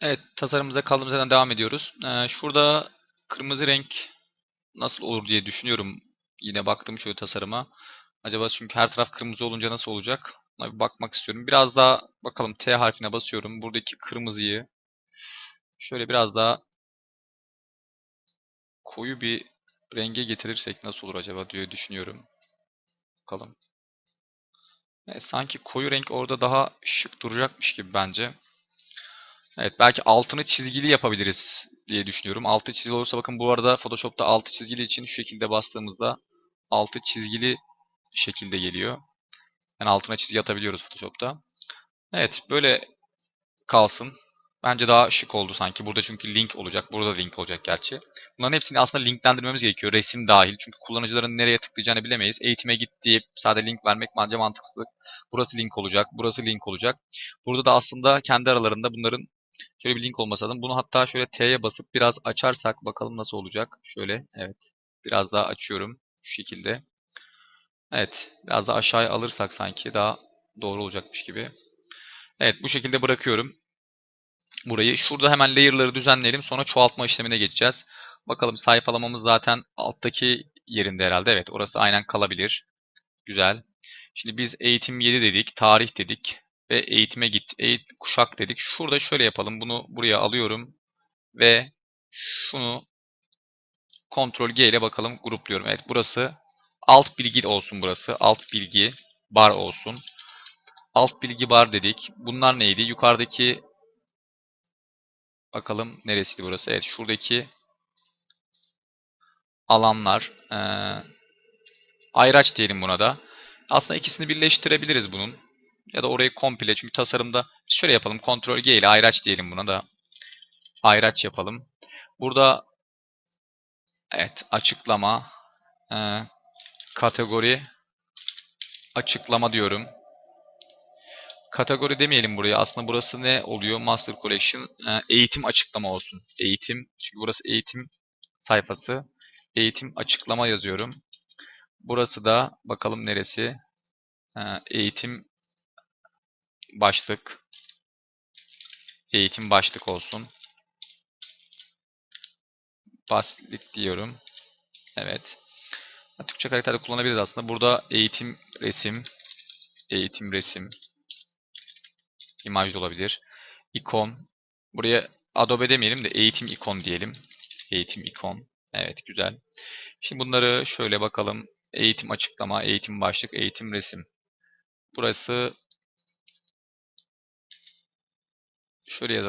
Evet, tasarımımıza kaldığımız yerden devam ediyoruz. Ee, şurada kırmızı renk nasıl olur diye düşünüyorum. Yine baktım şöyle tasarıma. Acaba çünkü her taraf kırmızı olunca nasıl olacak? Ona bir bakmak istiyorum. Biraz daha bakalım T harfine basıyorum. Buradaki kırmızıyı şöyle biraz daha koyu bir renge getirirsek nasıl olur acaba diye düşünüyorum. Bakalım. Evet, sanki koyu renk orada daha şık duracakmış gibi bence. Evet belki altını çizgili yapabiliriz diye düşünüyorum. Altı çizgili olursa bakın bu arada Photoshop'ta altı çizgili için şu şekilde bastığımızda altı çizgili şekilde geliyor. Yani altına çizgi atabiliyoruz Photoshop'ta. Evet böyle kalsın. Bence daha şık oldu sanki. Burada çünkü link olacak. Burada da link olacak gerçi. Bunların hepsini aslında linklendirmemiz gerekiyor. Resim dahil. Çünkü kullanıcıların nereye tıklayacağını bilemeyiz. Eğitime git deyip sadece link vermek bence mantıksız. Burası link olacak. Burası link olacak. Burada da aslında kendi aralarında bunların şöyle bir link olması lazım. Bunu hatta şöyle T'ye basıp biraz açarsak bakalım nasıl olacak. Şöyle evet. Biraz daha açıyorum. Şu şekilde. Evet. Biraz daha aşağıya alırsak sanki daha doğru olacakmış gibi. Evet bu şekilde bırakıyorum. Burayı. Şurada hemen layer'ları düzenleyelim. Sonra çoğaltma işlemine geçeceğiz. Bakalım sayfalamamız zaten alttaki yerinde herhalde. Evet orası aynen kalabilir. Güzel. Şimdi biz eğitim 7 dedik. Tarih dedik. Ve eğitime git. Eğit kuşak dedik. Şurada şöyle yapalım. Bunu buraya alıyorum. Ve şunu Ctrl G ile bakalım grupluyorum. Evet burası alt bilgi olsun burası. Alt bilgi bar olsun. Alt bilgi bar dedik. Bunlar neydi? Yukarıdaki bakalım neresiydi burası? Evet şuradaki alanlar. Ee, ayraç diyelim buna da. Aslında ikisini birleştirebiliriz bunun. Ya da orayı komple çünkü tasarımda şöyle yapalım. Ctrl G ile ayraç diyelim buna da. Ayraç yapalım. Burada evet açıklama ee, kategori açıklama diyorum. Kategori demeyelim buraya. Aslında burası ne oluyor? Master Collection ee, eğitim açıklama olsun. Eğitim. Çünkü burası eğitim sayfası. Eğitim açıklama yazıyorum. Burası da bakalım neresi? Ee, eğitim başlık. Eğitim başlık olsun. Başlık diyorum. Evet. Türkçe karakterde kullanabiliriz aslında. Burada eğitim resim, eğitim resim, imaj olabilir. İkon. Buraya Adobe demeyelim de eğitim ikon diyelim. Eğitim ikon. Evet güzel. Şimdi bunları şöyle bakalım. Eğitim açıklama, eğitim başlık, eğitim resim. Burası şöyle yazalım.